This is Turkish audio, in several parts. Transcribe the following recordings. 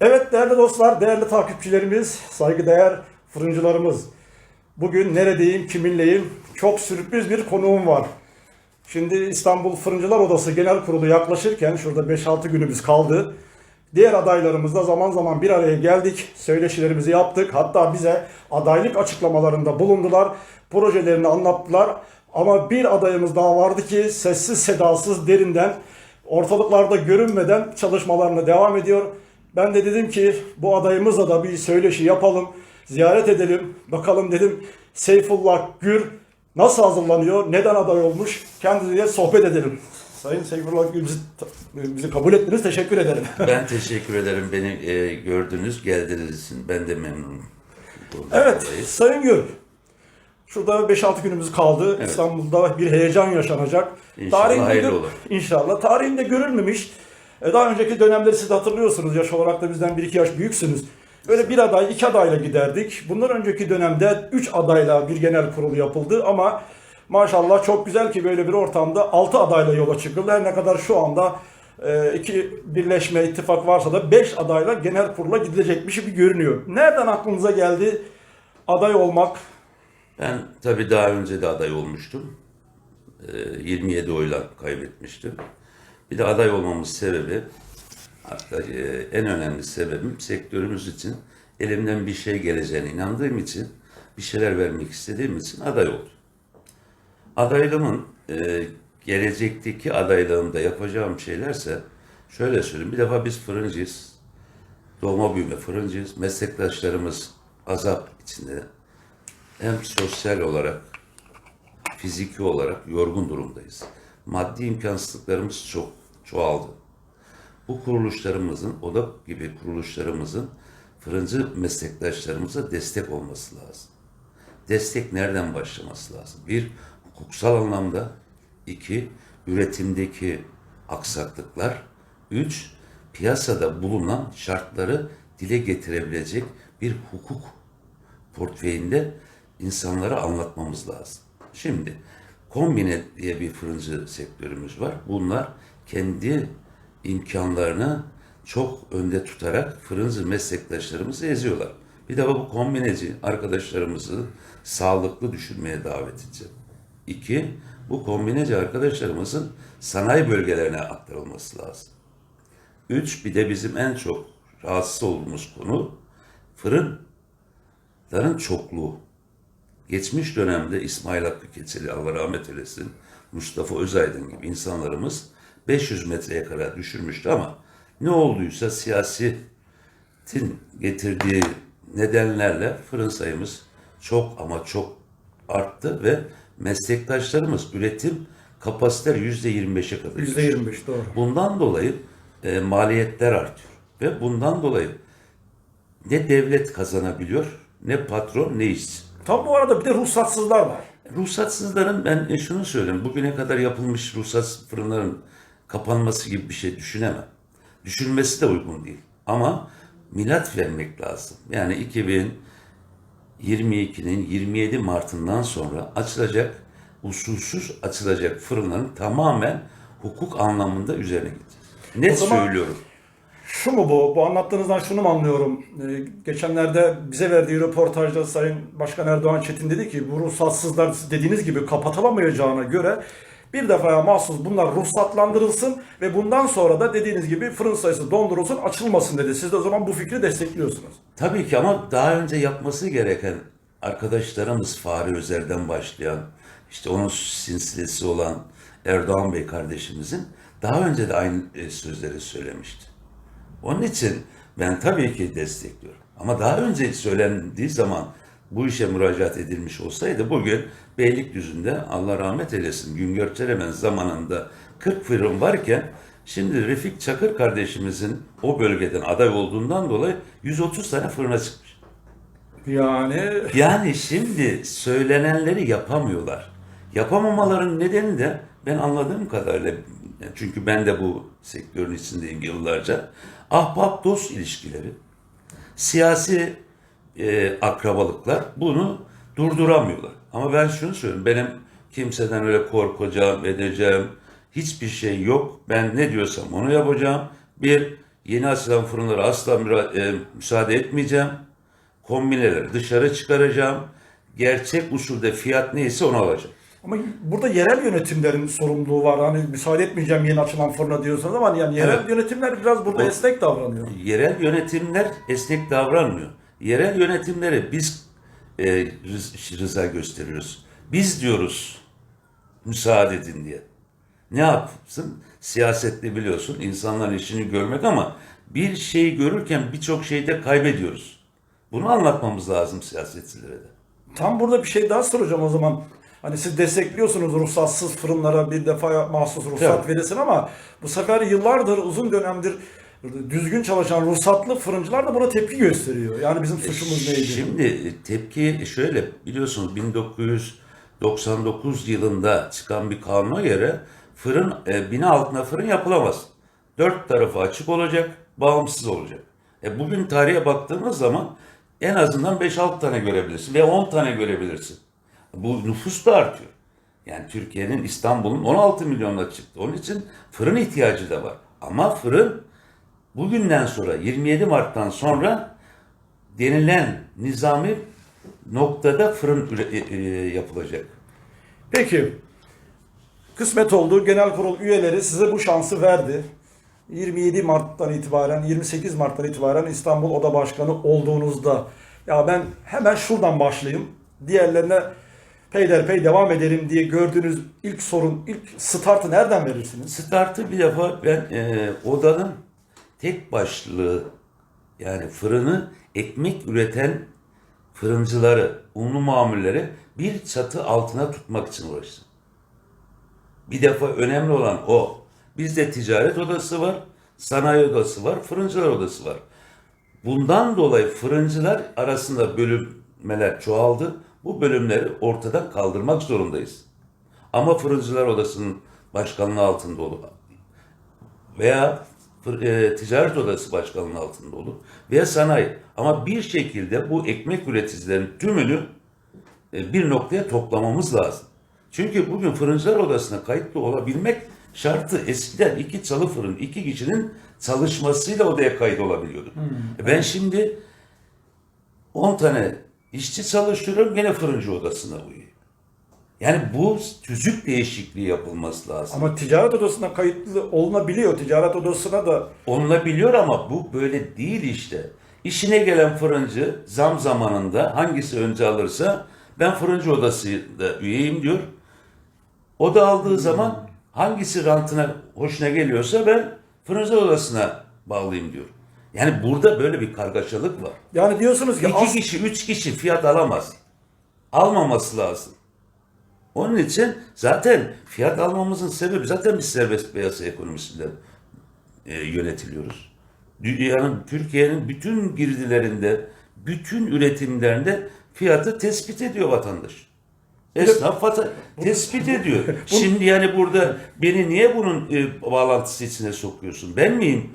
Evet değerli dostlar, değerli takipçilerimiz, saygıdeğer fırıncılarımız. Bugün neredeyim, kiminleyim? Çok sürpriz bir konuğum var. Şimdi İstanbul Fırıncılar Odası Genel Kurulu yaklaşırken şurada 5-6 günümüz kaldı. Diğer adaylarımızla zaman zaman bir araya geldik, söyleşilerimizi yaptık. Hatta bize adaylık açıklamalarında bulundular, projelerini anlattılar. Ama bir adayımız daha vardı ki sessiz sedasız derinden ortalıklarda görünmeden çalışmalarına devam ediyor. Ben de dedim ki bu adayımızla da bir söyleşi yapalım, ziyaret edelim. Bakalım dedim Seyfullah Gür nasıl hazırlanıyor, neden aday olmuş kendisiyle sohbet edelim. Sayın Seyfullah Gür bizi, bizi kabul ettiniz, teşekkür ederim. Ben teşekkür ederim. Beni e, gördünüz, geldiniz için. Ben de memnunum. Bundan Evet, dolayı. Sayın Gül. Şurada 5-6 günümüz kaldı. Evet. İstanbul'da bir heyecan yaşanacak. İnşallah Tarihinde hayırlı olur. İnşallah. Tarihinde görülmemiş. E, Daha önceki dönemleri siz hatırlıyorsunuz. Yaş olarak da bizden 1-2 yaş büyüksünüz. Böyle bir aday, iki adayla giderdik. Bundan önceki dönemde 3 adayla bir genel kurul yapıldı ama maşallah çok güzel ki böyle bir ortamda 6 adayla yola çıkıldı. Her ne kadar şu anda e, iki birleşme ittifak varsa da 5 adayla genel kurula gidilecekmiş gibi görünüyor. Nereden aklınıza geldi aday olmak? Ben tabii daha önce de aday olmuştum. E, 27 oyla kaybetmiştim. Bir de aday olmamın sebebi, hatta e, en önemli sebebim sektörümüz için elimden bir şey geleceğine inandığım için, bir şeyler vermek istediğim için aday oldum. Adaylığımın e, gelecekteki adaylığımda yapacağım şeylerse şöyle söyleyeyim. Bir defa biz fırıncıyız. Doğma büyüme fırıncıyız. Meslektaşlarımız azap içinde. Hem sosyal olarak, fiziki olarak yorgun durumdayız. Maddi imkansızlıklarımız çok çoğaldı. Bu kuruluşlarımızın, oda gibi kuruluşlarımızın fırıncı meslektaşlarımıza destek olması lazım destek nereden başlaması lazım? Bir, hukuksal anlamda. iki üretimdeki aksaklıklar. Üç, piyasada bulunan şartları dile getirebilecek bir hukuk portföyünde insanlara anlatmamız lazım. Şimdi kombine diye bir fırıncı sektörümüz var. Bunlar kendi imkanlarını çok önde tutarak fırıncı meslektaşlarımızı eziyorlar. Bir de bu kombineci arkadaşlarımızı sağlıklı düşünmeye davet edeceğim. İki, bu kombineci arkadaşlarımızın sanayi bölgelerine aktarılması lazım. Üç, bir de bizim en çok rahatsız olduğumuz konu fırınların çokluğu. Geçmiş dönemde İsmail Hakkı Keçeli, Allah rahmet eylesin, Mustafa Özaydın gibi insanlarımız 500 metreye kadar düşürmüştü ama ne olduysa siyasetin getirdiği nedenlerle fırın sayımız çok ama çok arttı ve meslektaşlarımız üretim kapasiteleri %25'e kadar düştü. %25 doğru. Bundan dolayı e, maliyetler artıyor. Ve bundan dolayı ne devlet kazanabiliyor, ne patron, ne işçi. Tam bu arada bir de ruhsatsızlar var. Ruhsatsızların ben şunu söyleyeyim. Bugüne kadar yapılmış ruhsatsız fırınların kapanması gibi bir şey düşünemem. Düşünmesi de uygun değil. Ama milat vermek lazım. Yani 2022'nin 27 Mart'ından sonra açılacak, usulsüz açılacak fırınların tamamen hukuk anlamında üzerine gideceğiz. Net O zaman- söylüyorum. Şu mu bu? Bu anlattığınızdan şunu mu anlıyorum? Ee, geçenlerde bize verdiği röportajda Sayın Başkan Erdoğan Çetin dedi ki bu ruhsatsızlar dediğiniz gibi kapatılamayacağına göre bir defaya mahsus bunlar ruhsatlandırılsın ve bundan sonra da dediğiniz gibi fırın sayısı dondurulsun açılmasın dedi. Siz de o zaman bu fikri destekliyorsunuz. Tabii ki ama daha önce yapması gereken arkadaşlarımız Fahri Özer'den başlayan, işte onun sinsilesi olan Erdoğan Bey kardeşimizin daha önce de aynı e, sözleri söylemişti. Onun için ben tabii ki destekliyorum. Ama daha önce söylendiği zaman bu işe müracaat edilmiş olsaydı bugün Beylikdüzü'nde Allah rahmet eylesin Güngör Çelemen zamanında 40 fırın varken şimdi Refik Çakır kardeşimizin o bölgeden aday olduğundan dolayı 130 tane fırına çıkmış. Yani Yani şimdi söylenenleri yapamıyorlar. Yapamamaların nedeni de ben anladığım kadarıyla çünkü ben de bu sektörün içindeyim yıllarca. Ahbap dost ilişkileri, siyasi e, akrabalıklar bunu durduramıyorlar. Ama ben şunu söylüyorum. Benim kimseden öyle korkacağım, edeceğim hiçbir şey yok. Ben ne diyorsam onu yapacağım. Bir, Yeni açılan fırınlara asla e, müsaade etmeyeceğim. Kombineleri dışarı çıkaracağım. Gerçek usulde fiyat neyse onu alacağım. Ama burada yerel yönetimlerin sorumluluğu var. Hani müsaade etmeyeceğim yeni açılan fırına diyorsunuz ama yani yerel Evet. yönetimler biraz burada O- esnek davranıyor. Yerel yönetimler esnek davranmıyor. Yerel yönetimlere biz e, rız- rıza gösteriyoruz. Biz diyoruz müsaade edin diye. Ne yapsın? Siyasette biliyorsun insanların işini görmek ama bir şeyi görürken birçok şeyi de kaybediyoruz. Bunu anlatmamız lazım siyasetçilere de. Tam burada bir şey daha soracağım o zaman. Hani siz destekliyorsunuz ruhsatsız fırınlara bir defa mahsus ruhsat Tabii. verilsin ama bu sefer yıllardır uzun dönemdir düzgün çalışan ruhsatlı fırıncılar da buna tepki gösteriyor. Yani bizim suçumuz neydi? Şimdi tepki şöyle biliyorsunuz 1999 yılında çıkan bir kanuna göre fırın e, bina altına fırın yapılamaz. Dört tarafı açık olacak, bağımsız olacak. E, bugün tarihe baktığımız zaman en azından 5-6 tane görebilirsin ve 10 tane görebilirsin. Bu nüfus da artıyor. Yani Türkiye'nin İstanbul'un 16 milyonuna çıktı. Onun için fırın ihtiyacı da var. Ama fırın bugünden sonra 27 Mart'tan sonra denilen nizami noktada fırın e, e, yapılacak. Peki kısmet oldu. Genel kurul üyeleri size bu şansı verdi. 27 Mart'tan itibaren 28 Mart'tan itibaren İstanbul Oda Başkanı olduğunuzda ya ben hemen şuradan başlayayım. Diğerlerine peyderpey devam ederim diye gördüğünüz ilk sorun, ilk startı nereden verirsiniz? Startı bir defa ben e, odanın tek başlığı yani fırını ekmek üreten fırıncıları, unlu mamulleri bir çatı altına tutmak için uğraştım. Bir defa önemli olan o. Bizde ticaret odası var, sanayi odası var, fırıncılar odası var. Bundan dolayı fırıncılar arasında bölünmeler çoğaldı. Bu bölümleri ortadan kaldırmak zorundayız. Ama fırıncılar odasının başkanlığı altında olur. Veya e, ticaret odası başkanlığı altında olur. Veya sanayi. Ama bir şekilde bu ekmek üreticilerin tümünü e, bir noktaya toplamamız lazım. Çünkü bugün fırıncılar odasına kayıtlı olabilmek şartı eskiden iki çalı fırın, iki kişinin çalışmasıyla odaya kayıt olabiliyordu. E Ben şimdi 10 tane işçi çalıştırıyorum gene fırıncı odasına uyuyor. Yani bu tüzük değişikliği yapılması lazım. Ama ticaret odasına kayıtlı olunabiliyor. Ticaret odasına da Olunabiliyor ama bu böyle değil işte. İşine gelen fırıncı zam zamanında hangisi önce alırsa ben fırıncı odasında üyeyim diyor. O da aldığı zaman hangisi rantına hoşuna geliyorsa ben fırıncı odasına bağlıyım diyor. Yani burada böyle bir kargaşalık var. yani diyorsunuz ki İki kişi, üç kişi fiyat alamaz. Almaması lazım. Onun için zaten fiyat almamızın sebebi zaten biz serbest piyasa ekonomisinden e, yönetiliyoruz. Dünyanın, Türkiye'nin bütün girdilerinde, bütün üretimlerinde fiyatı tespit ediyor vatandaş. Esnaf vata- tespit ediyor. Şimdi yani burada beni niye bunun e, bağlantısı içine sokuyorsun? Ben miyim?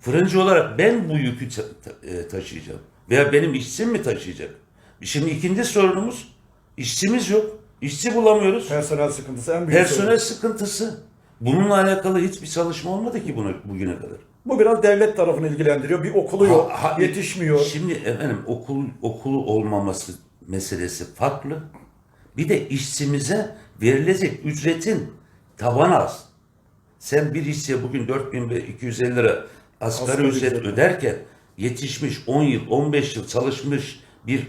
Fırıncı olarak ben bu yükü ta- e, taşıyacağım. Veya benim işçim mi taşıyacak? Şimdi ikinci sorunumuz işçimiz yok. İşçi bulamıyoruz. personel sıkıntısı en büyük sorun. Personel sıkıntısı. Bununla alakalı hiçbir çalışma olmadı ki buna, bugüne kadar. Bu biraz devlet tarafını ilgilendiriyor. Bir okulu yok, Ha- ha- yetişmiyor. Şimdi efendim okul okulu olmaması meselesi farklı. Bir de işçimize verilecek ücretin taban az. Sen bir işçiye bugün 4250 lira asgari Asgari ücret ücret. öderken yetişmiş 10 yıl 15 yıl çalışmış bir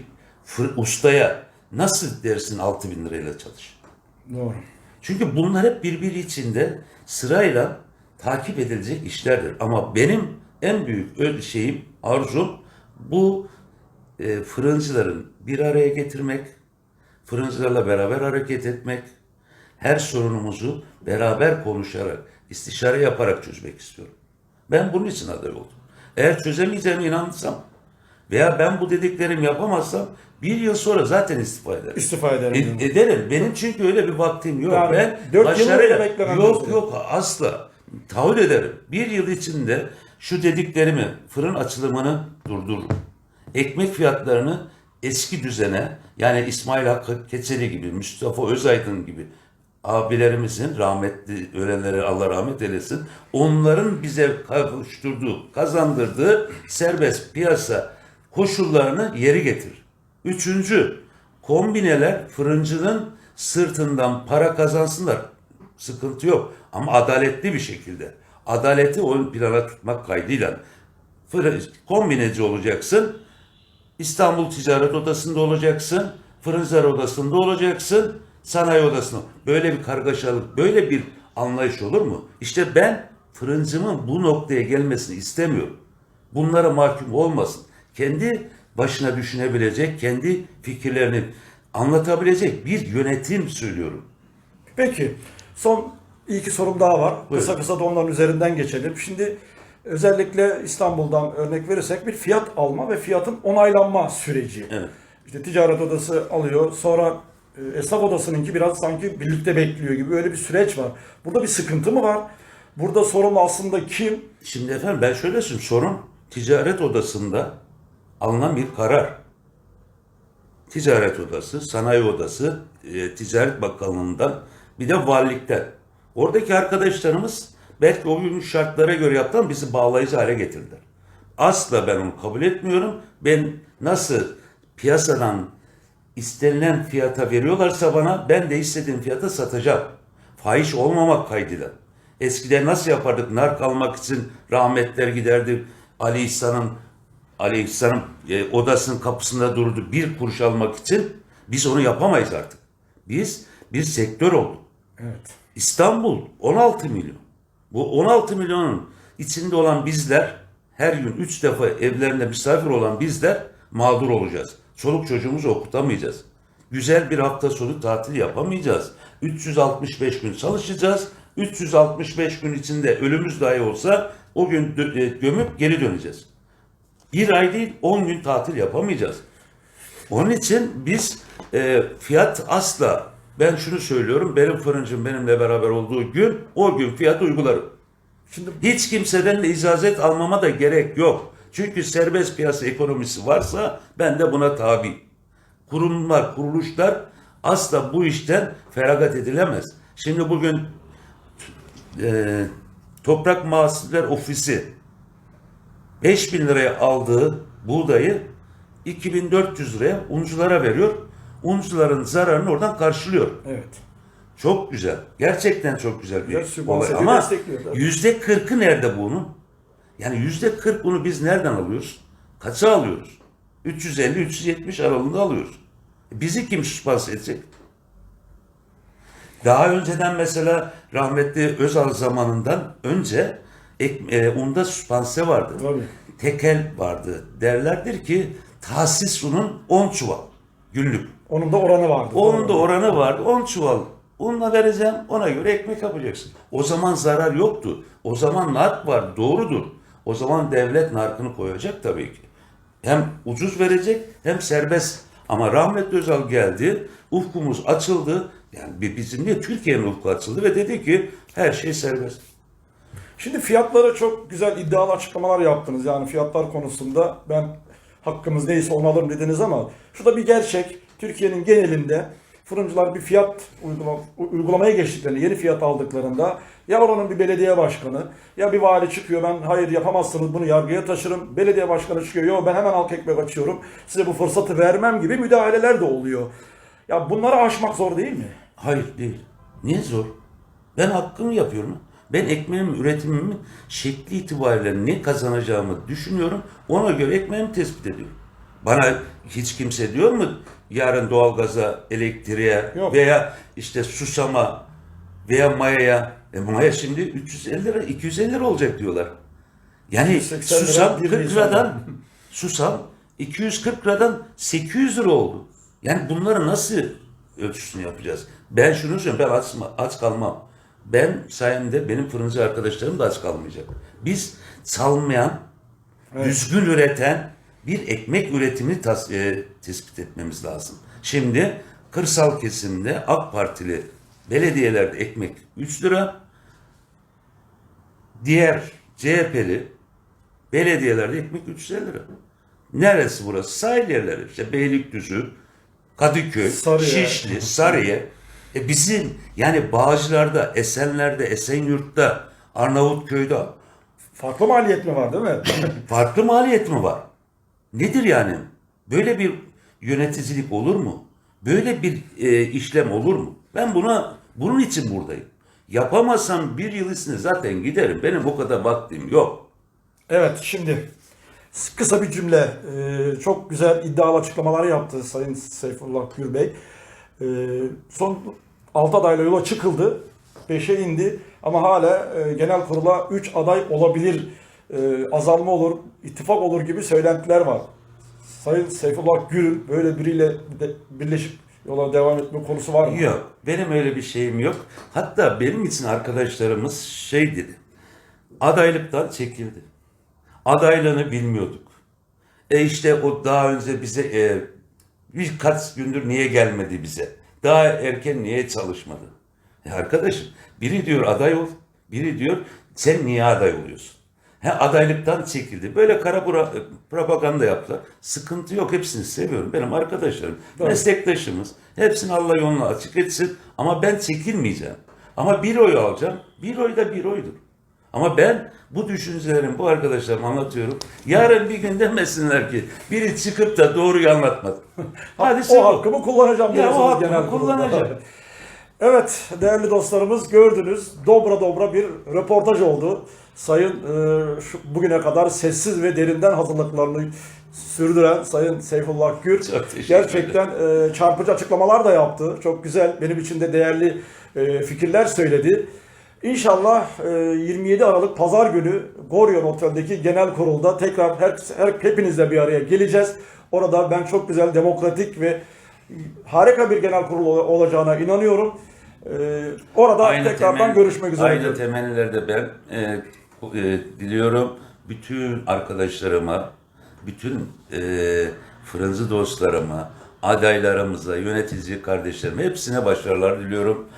ustaya nasıl dersin 6000 lirayla çalış? Doğru. Çünkü bunlar hep birbiri içinde sırayla takip edilecek işlerdir. Ama benim en büyük şeyim, arzum bu e, fırıncıların bir araya getirmek, fırıncılarla beraber hareket etmek, her sorunumuzu beraber konuşarak, istişare yaparak çözmek istiyorum. Ben bunun için aday oldum. Eğer çözemeyeceğime inanırsam veya ben bu dediklerimi yapamazsam bir yıl sonra zaten istifa ederim. İstifa ederim. E- ederim. Benim çünkü öyle bir vaktim yok. Yani ben dört yıl başarıya- öyle beklemem Yok lazım. yok asla. Taahhüt ederim. Bir yıl içinde şu dediklerimi, fırın açılımını durdururum. Ekmek fiyatlarını eski düzene yani İsmail Hakkı Keçeli gibi, Mustafa Özaydın gibi abilerimizin rahmetli ölenlere Allah rahmet eylesin. Onların bize kavuşturduğu, kazandırdığı serbest piyasa koşullarını yeri getir. Üçüncü, kombineler fırıncının sırtından para kazansınlar. Sıkıntı yok. Ama adaletli bir şekilde. Adaleti ön plana tutmak kaydıyla. Fırın, kombineci olacaksın. İstanbul Ticaret Odası'nda olacaksın. Fırıncılar Odası'nda olacaksın. Sanayi Odası'nda. Böyle bir kargaşalık, böyle bir anlayış olur mu? İşte ben fırıncımın bu noktaya gelmesini istemiyorum. Bunlara mahkum olmasın. Kendi başına düşünebilecek, kendi fikirlerini anlatabilecek bir yönetim söylüyorum. Peki son iki sorum daha var. Buyurun. Kısa kısa da onların üzerinden geçelim. Şimdi özellikle İstanbul'dan örnek verirsek bir fiyat alma ve fiyatın onaylanma süreci. Evet. İşte ticaret odası alıyor. Sonra e, esnaf odasınınki biraz sanki birlikte bekliyor gibi öyle bir süreç var. Burada bir sıkıntı mı var? Burada sorumlu aslında kim? Şimdi efendim ben şöyle söyleyeyim. Sorun ticaret odasında alınan bir karar. Ticaret odası, sanayi odası, e, ticaret bakanlığından bir de valilikten. Oradaki arkadaşlarımız belki o gün şartlara göre yaptı ama bizi bağlayıcı hale getirdiler. Asla ben onu kabul etmiyorum. Ben nasıl piyasadan istenilen fiyata veriyorlarsa bana ben de istediğim fiyata satacağım. Fahiş olmamak kaydıyla. Eskiden nasıl yapardık? Nark almak için rahmetler giderdi. Ali İhsan'ın İhsan'ın e, odasının kapısında durdu bir kuruş almak için. Biz onu yapamayız artık. Biz bir sektör olduk. Evet. İstanbul 16 milyon. Bu 16 milyonun içinde olan bizler her gün 3 defa evlerinde misafir olan bizler mağdur olacağız. Çoluk çocuğumuzu okutamayacağız. Güzel bir hafta sonu tatil yapamayacağız. 365 gün çalışacağız. 365 gün içinde ölümümüz dahi olsa o gün e, gömüp geri döneceğiz. Bir ay değil 10 gün tatil yapamayacağız. Onun için biz e, fiyat asla ben şunu söylüyorum benim fırıncım benimle beraber olduğu gün o gün fiyat uygularım. Şimdi Hiç kimseden de icazet almama da gerek yok. Çünkü serbest piyasa ekonomisi varsa ben de buna tabi. Kurumlar, kuruluşlar asla bu işten feragat edilemez. Şimdi bugün e, Toprak Mahsuller Ofisi 5000 liraya aldığı buğdayı 2400 liraya unculara veriyor. Uncuların zararını oradan karşılıyor. evet. Çok güzel. Gerçekten çok güzel bir sübvanse olay. Ama yüzde kırkı nerede bunun? Yani yüzde kırk bunu biz nereden alıyoruz? Kaça alıyoruz? 350-370 aralığında alıyoruz. Bizi kim süspanse edecek? Daha önceden mesela rahmetli Özal zamanından önce ek, e, unda süspanse vardı. Tabii. Tekel vardı. Derlerdir ki tahsis unun 10 çuval günlük. Onun da oranı vardı. Onun da oranı vardı. 10 çuval unla vereceğim. Ona göre ekmek yapacaksın. O zaman zarar yoktu. O zaman nark var. Doğrudur. O zaman devlet narkını koyacak tabii ki. Hem ucuz verecek hem serbest. Ama rahmetli Özal geldi. Ufkumuz açıldı. Yani bi- bizim de Türkiye'nin ufku açıldı ve dedi ki her şey serbest. Şimdi fiyatlara çok güzel iddialı açıklamalar yaptınız. Yani fiyatlar konusunda ben hakkımız neyse onu alırım dediniz ama şurada bir gerçek. Türkiye'nin genelinde fırıncılar bir fiyat uygula- uygulamaya geçtiklerinde, yeni fiyat aldıklarında ya oranın bir belediye başkanı ya bir vali çıkıyor ben hayır yapamazsınız bunu yargıya taşırım. Belediye başkanı çıkıyor yo ben hemen halk ekmek açıyorum size bu fırsatı vermem gibi müdahaleler de oluyor. Ya bunları aşmak zor değil mi? Hayır değil. Niye zor? Ben hakkımı yapıyorum. Ben ekmeğim, üretimimin şekli itibariyle ne kazanacağımı düşünüyorum. Ona göre ekmeğimi tespit ediyorum. Bana hiç kimse diyor mu yarın doğalgaza, elektriğe Yok. veya işte susama veya mayaya. E maya şimdi 350 lira, 250 lira olacak diyorlar. Yani 180 lira, susam bir 40 Nisan'da. liradan susam 240 liradan 800 lira oldu. Yani bunları nasıl ölçüsünü yapacağız? Ben şunu söylüyorum, ben aç, aç kalmam. Ben sayemde benim fırıncı arkadaşlarım da aç kalmayacak. Biz salmayan, Evet. düzgün üreten bir ekmek üretimini tas- e, tespit etmemiz lazım. Şimdi kırsal kesimde AK Partili belediyelerde ekmek 3 lira, diğer CHP'li belediyelerde ekmek 350 lira. Neresi burası? Sahil yerleri. İşte Beylikdüzü, Kadıköy, Sarıyer. Şişli, Sarıyer. E bizim yani Bağcılar'da, Esenler'de, Esenyurt'ta, Arnavutköy'de Farklı maliyet mi var değil mi? farklı maliyet mi var? Nedir yani? Böyle bir yöneticilik olur mu? Böyle bir e, işlem olur mu? Ben buna bunun için buradayım. Yapamazsam bir yıl içinde zaten giderim. Benim o kadar vaktim yok. Evet şimdi kısa bir cümle. Ee, çok güzel iddialı açıklamalar yaptı Sayın Seyfullah Gür Bey. Ee, son 6 adayla yola çıkıldı. 5'e indi ama hala e, genel kurula 3 aday olabilir, e, azalma olur, ittifak olur gibi söylentiler var. Sayın Seyfullah Gür'ün böyle biriyle de, birleşip yola devam etme konusu var mı? Yok. Benim öyle bir şeyim yok. Hatta benim için arkadaşlarımız şey dedi. Adaylıktan çekildi. Adaylığını bilmiyorduk. E işte o daha önce bize e, birkaç gündür niye gelmedi bize? Daha erken niye çalışmadı? E arkadaşım biri diyor aday ol, biri diyor sen niye aday oluyorsun? He adaylıktan çekildi. Böyle kara bura- propaganda yaptılar. Sıkıntı yok. Hepsini seviyorum. Benim arkadaşlarım, Doğru. meslektaşımız. Hepsini Allah yolunu açık etsin. Ama ben çekilmeyeceğim. Ama bir oy alacağım. Bir oy da bir oydur. Ama ben bu düşüncelerimi bu arkadaşlarıma anlatıyorum. Yarın bir gün demesinler ki biri çıkıp da doğruyu anlatmadı. Hadi o hakkımı kullanacağım Ya o hakkımı kullanacağım. Evet değerli dostlarımız gördünüz dobra dobra bir röportaj oldu. Sayın e, şu, bugüne kadar sessiz ve derinden hazırlıklarını sürdüren Sayın Seyfullah Gür gerçekten e, çarpıcı açıklamalar da yaptı. Çok güzel benim için de değerli e, fikirler söyledi. İnşallah e, 27 Aralık Pazar günü Goryon Otel'deki genel kurulda tekrar her, her hepinizle bir araya geleceğiz. Orada ben çok güzel, demokratik ve harika bir genel kurul ol- olacağına inanıyorum. Ee, orada tekrardan temen- görüşmek üzere. Aynı diyorum. temennilerde ben e, e, diliyorum bütün arkadaşlarıma, bütün e, fırıncı dostlarıma, adaylarımıza, yönetici kardeşlerime hepsine başarılar diliyorum.